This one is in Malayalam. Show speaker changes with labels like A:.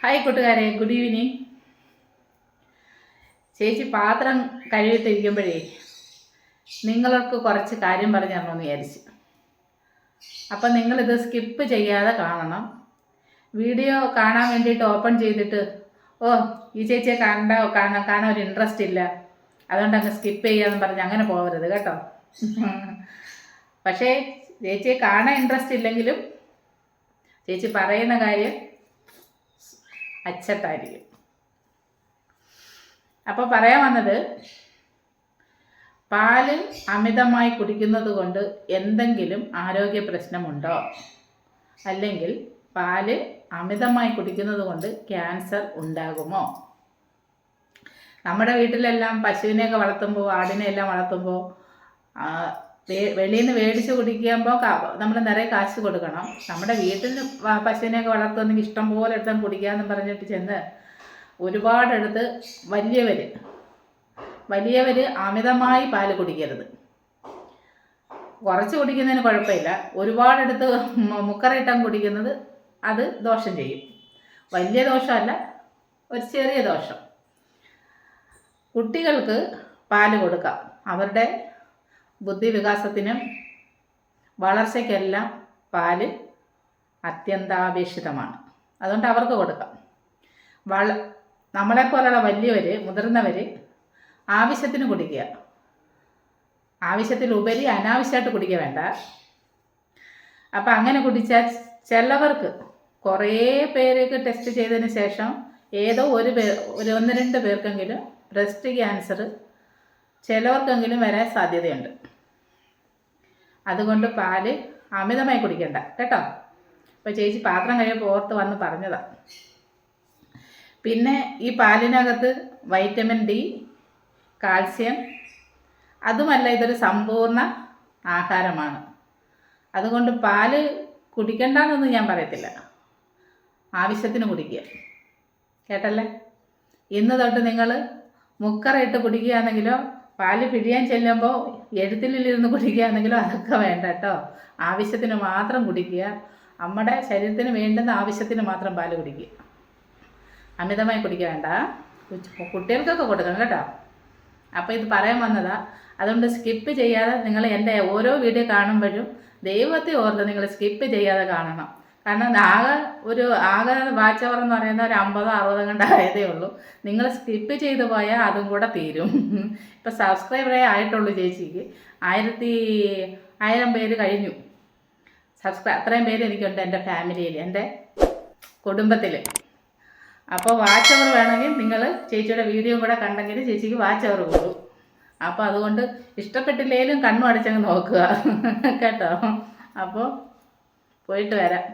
A: ഹായ് കൂട്ടുകാരെ. ഗുഡ് ഈവനിങ് ചേച്ചി പാത്രം കഴുകിയിട്ടിരിക്കുമ്പോഴേ നിങ്ങൾക്ക് കുറച്ച് കാര്യം പറഞ്ഞു തരണമെന്ന് വിചാരിച്ചു. അപ്പം നിങ്ങളിത് സ്കിപ്പ് ചെയ്യാതെ കാണണം. വീഡിയോ കാണാൻ വേണ്ടിയിട്ട് ഓപ്പൺ ചെയ്തിട്ട് ഓ ഈ ചേച്ചിയെ കണ്ട കാണാൻ കാണാൻ ഒരു ഇൻട്രസ്റ്റ് ഇല്ല. അതുകൊണ്ട് അങ്ങ് സ്കിപ്പ് ചെയ്യാമെന്ന് പറഞ്ഞ് അങ്ങനെ പോകരുത് കേട്ടോ. പക്ഷേ ചേച്ചിയെ കാണാൻ ഇൻട്രസ്റ്റ് ഇല്ലെങ്കിലും ചേച്ചി പറയുന്ന കാര്യം അച്ചട്ടായിരിക്കും അപ്പോൾ പറയാൻ വന്നത് പാൽ അമിതമായി കുടിക്കുന്നത് കൊണ്ട് എന്തെങ്കിലും ആരോഗ്യ പ്രശ്നമുണ്ടോ? അല്ലെങ്കിൽ പാൽ അമിതമായി കുടിക്കുന്നത് കൊണ്ട് ക്യാൻസർ ഉണ്ടാകുമോ? നമ്മുടെ വീട്ടിലെല്ലാം പശുവിനെയൊക്കെ വളർത്തുമ്പോൾ ആടിനെയെല്ലാം വളർത്തുമ്പോൾ വെളിയിൽ നിന്ന് മേടിച്ച് കുടിക്കുമ്പോൾ നമ്മൾ നിറയെ കാശ് കൊടുക്കണം. നമ്മുടെ വീട്ടിൽ നിന്ന് പശുവിനെയൊക്കെ വളർത്തുന്നെങ്കിൽ ഇഷ്ടം പോലെ എടുത്താൽ കുടിക്കാമെന്ന് പറഞ്ഞിട്ട് ചെന്ന് ഒരുപാടെടുത്ത് വലിയവർ വലിയവർ അമിതമായി പാൽ കുടിക്കരുത്. കുറച്ച് കുടിക്കുന്നതിന് കുഴപ്പമില്ല. ഒരുപാടെടുത്ത് മ- മുക്കറയിട്ടാൻ കുടിക്കുന്നത് അത് ദോഷം ചെയ്യും. വലിയ ദോഷമല്ല ഒരു ചെറിയ ദോഷം. കുട്ടികൾക്ക് പാൽ കൊടുക്കാം. അവരുടെ ബുദ്ധി വികാസത്തിനും വളർച്ചയ്ക്കെല്ലാം പാൽ അത്യന്താപേക്ഷിതമാണ്. അതുകൊണ്ട് അവർക്ക് കൊടുക്കാം. വള നമ്മളെപ്പോലുള്ള വലിയവർ മുതിർന്നവർ ആവശ്യത്തിന് കുടിക്കുക. ആവശ്യത്തിലുപരി അനാവശ്യമായിട്ട് കുടിക്കുക വേണ്ട. അപ്പം അങ്ങനെ കുടിച്ചാൽ ചിലവർക്ക് കുറേ പേർക്ക് ടെസ്റ്റ് ചെയ്തതിന് ശേഷം ഏതോ ഒരു പേർ ഒരു ഒന്ന് രണ്ട് പേർക്കെങ്കിലും ബ്രസ്റ്റ് ക്യാൻസർ ചിലവർക്കെങ്കിലും വരാൻ സാധ്യതയുണ്ട്. അതുകൊണ്ട് പാൽ അമിതമായി കുടിക്കണ്ട കേട്ടോ? അപ്പോൾ ചേച്ചി പാത്രം കഴിയുമ്പോൾ ഓർത്ത് വന്ന് പറഞ്ഞതാ. പിന്നെ ഈ പാലിനകത്ത് വൈറ്റമിൻ ഡി കാൽസ്യം അതുമല്ല ഇതൊരു സമ്പൂർണ ആഹാരമാണ്. അതുകൊണ്ട് പാൽ കുടിക്കണ്ടെന്നൊന്നും ഞാൻ പറയത്തില്ല. ആവശ്യത്തിന് കുടിക്കുക. കേട്ടല്ലേ? ഇന്ന് തൊട്ട് നിങ്ങൾ മുക്കറയിട്ട് കുടിക്കുകയാണെങ്കിലോ പാൽ പിഴിയാൻ ചെല്ലുമ്പോൾ എഴുത്തിലിരുന്ന് കുടിക്കുകയാണെങ്കിലും അതൊക്കെ വേണ്ട കേട്ടോ. ആവശ്യത്തിന് മാത്രം കുടിക്കുക. നമ്മുടെ ശരീരത്തിന് വേണ്ടുന്ന ആവശ്യത്തിന് മാത്രം പാൽ കുടിക്കുക. അമിതമായി കുടിക്കുക വേണ്ട. കുട്ടികൾക്കൊക്കെ കൊടുക്കണം കേട്ടോ. അപ്പോൾ ഇത് പറയാൻ വന്നതാ അതുകൊണ്ട് സ്കിപ്പ് ചെയ്യാതെ നിങ്ങൾ എന്റെ ഓരോ വീഡിയോ കാണുമ്പോഴും ദൈവത്തെ ഓർത്ത് നിങ്ങൾ സ്കിപ്പ് ചെയ്യാതെ കാണണം. കാരണം ആകെ ഒരു ആകെ വാച്ച് അവർ എന്ന് പറയുന്ന ഒരു അമ്പതോ അറുപതോ കണ്ട ആയതേ ഉള്ളൂ. നിങ്ങൾ സ്കിപ്പ് ചെയ്ത് പോയാൽ അതും കൂടെ തീരും. ഇപ്പം സബ്സ്ക്രൈബറേ ആയിട്ടുള്ളൂ ചേച്ചിക്ക്. ആയിരത്തി ആയിരം പേര് കഴിഞ്ഞു. സബ്സ്ക്രൈ അത്രയും പേര് എനിക്കുണ്ട് എന്റെ ഫാമിലിയിൽ എന്റെ കുടുംബത്തിൽ അപ്പോൾ വാച്ച് അവർ വേണമെങ്കിൽ നിങ്ങൾ ചേച്ചിയുടെ വീഡിയോ കൂടെ കണ്ടെങ്കിൽ ചേച്ചിക്ക് വാച്ച് അവർ കൂടും. അപ്പോൾ അതുകൊണ്ട് ഇഷ്ടപ്പെട്ടില്ലേലും കണ്ണും അടച്ചങ്ങ് നോക്കുക. കേട്ടോ? അപ്പോൾ പോയിട്ട് വരാം.